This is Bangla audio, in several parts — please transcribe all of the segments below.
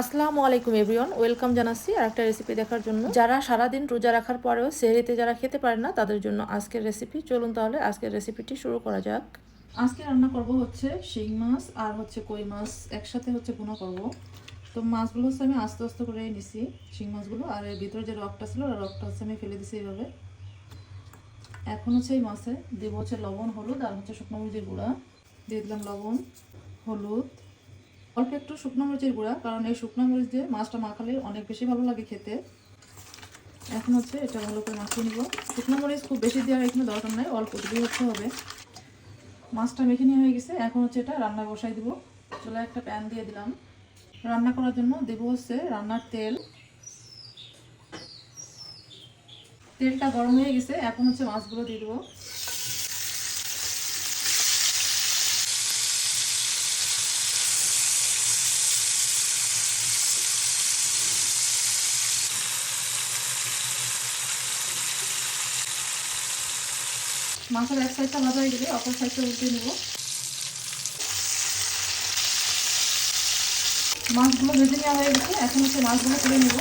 আসসালামু আলাইকুম, এভরিওয়ান। ওয়েলকাম জানাচ্ছি আর একটা রেসিপি দেখার জন্য। যারা সারাদিন রোজা রাখার পরেও সেহরিতে যারা খেতে পারে না, তাদের জন্য আজকের রেসিপি চলুন তাহলে আজকের রেসিপিটি শুরু করা যাক। আজকে রান্না করব হচ্ছে শিং মাছ আর হচ্ছে কই মাছ। একসাথে হচ্ছে ভুনা করব। তো মাছগুলো হচ্ছে আমি আস্তে আস্তে করে নিছি, শিং মাছগুলো। আর এর ভিতরে যে রকটা ছিল রকটা হচ্ছে আমি ফেলে দিছি এইভাবে এখন হচ্ছে এই মাছে দেবো হচ্ছে লবণ, হলুদ আর হচ্ছে শুকনো মরিচের গুঁড়া। দিয়ে দিলাম লবণ, হলুদ অল্প একটু শুকনো মরিচের গুঁড়া, কারণ এই শুকনো মরিচ দিয়ে মাছটা মাখালে অনেক বেশি ভালো লাগে খেতে। এখন হচ্ছে এটা ভালো করে মাখিয়ে নিব। শুকনো মরিচ খুব বেশি দেওয়ার এখানে দরকার নাই, অল্প দিলেই হচ্ছে হবে। মাছটা মেখে নিয়ে হয়ে গেছে, এখন হচ্ছে এটা রান্না বসাই দিব। চলে একটা প্যান দিয়ে দিলাম। রান্না করার জন্য দেবো হচ্ছে রান্নার তেল। তেলটা গরম হয়ে গেছে, এখন হচ্ছে মাছগুলো দিয়ে দেবো। মাছের এক সাইডটা ভাজা হয়ে গেলে অপর সাইডটা উল্টে নেব। মাছগুলো ভেজে নেওয়া হয়ে গেছে, এখন হচ্ছে মাছগুলো তুলে নেব।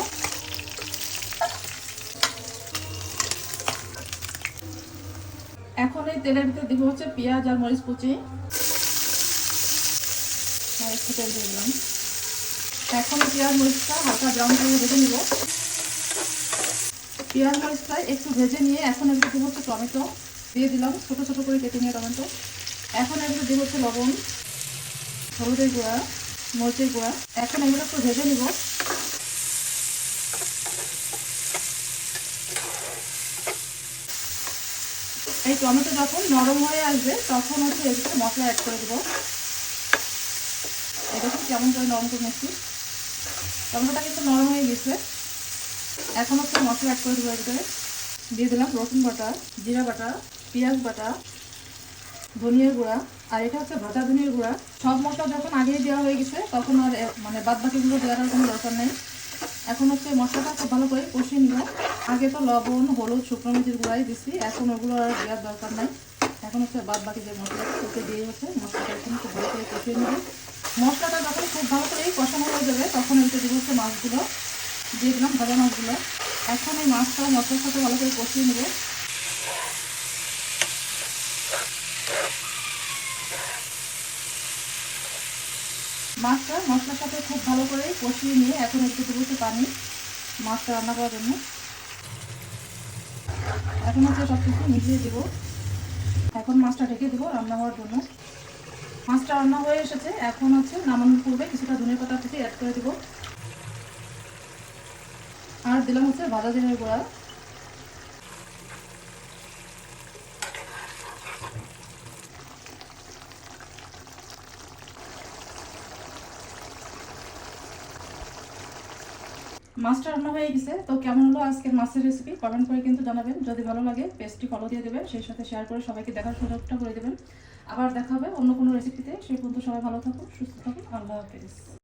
এখন এই তেলের ভিতরে দিব হচ্ছে পেঁয়াজ আর মরিচ কুচি। দিয়ে এখন পেঁয়াজ মরিচটা হালকা ব্রাউন করে ভেজে নিব। পেঁয়াজ মরিচটা একটু ভেজে নিয়ে এখন একটু হচ্ছে টমেটো। দিয়ে দিলাম, ছোটো ছোটো করে কেটে নিয়ে টমেটো এখন এগুলো দিব হচ্ছে লবণ, হলুদের গুঁড়া, মরিচের গুঁড়া। এখন এগুলো একটু ভেজে নিব। এই টমেটো যখন নরম হয়ে আসবে, তখন হচ্ছে এগুলো মশলা অ্যাড করে দেবো। এটা কেমন করে নরম করে নিচ্ছি। টমেটোটা কিন্তু নরম হয়ে গেছে। এখন হচ্ছে মশলা অ্যাড করে দেবো এর দিয়ে দিলাম রসুন বাটা, জিরা বাটা। পেঁয়াজ বাটা, ধনিয়ার গুঁড়া, আর এটা হচ্ছে ভাজা ধনিয়ার গুঁড়া। সব মশলা যখন আগেই দেওয়া হয়ে গেছে, তখন আর মানে বাদ বাকিগুলো দেওয়ার কোনো দরকার নেই। এখন হচ্ছে মশলাটা খুব ভালো করে কষিয়ে নিব। আগে তো লবণ, হলুদ, শুকনো মরিচের গুঁড়াই দিছি, এখন ওগুলো আর দেওয়ার দরকার নেই। এখন হচ্ছে বাদ বাকি যে মশলা ওকে দিয়ে হচ্ছে মশলাটা এখন খুব ভালো করে কষিয়ে নিব। মশলাটা যখন খুব ভালো করে কষানো হয়ে যাবে, তখন এতে দিব হচ্ছে মাছগুলো। দিয়ে দিলাম ভাজা মাছগুলো। এখন এই মাছটা মশলার সাথে ভালো করে কষিয়ে নেব। মাছটা মশলার সাথে খুব ভালো করে কষিয়ে নিয়ে এখন একটু পানি মাছটা রান্না করার জন্য। এখন হচ্ছে সব কিছু মিশিয়ে দেবো। এখন মাছটা ঢেকে দেবো রান্না হওয়ার জন্য। মাছটা রান্না হয়ে এসেছে। এখন হচ্ছে নামানোর পূর্বে কিছুটা ধনে পাতা থেকে অ্যাড করে দেবো। আর দিলাম হচ্ছে ভাজা জিরের গুঁড়া। মাছটা রান্না হয়ে গেছে। তো কেমন হলো আজকের মাছের রেসিপি কমেন্ট করে কিন্তু জানাবেন। যদি ভালো লাগে পেস্টটি ফলো দিয়ে দেবেন। সেই সাথে শেয়ার করে সবাইকে দেখার সুযোগটা করে দেবেন। আবার দেখা হবে অন্য কোনো রেসিপিতে সেই পর্যন্ত সবাই ভালো থাকুন, সুস্থ থাকুন। আল্লাহ হাফেজ।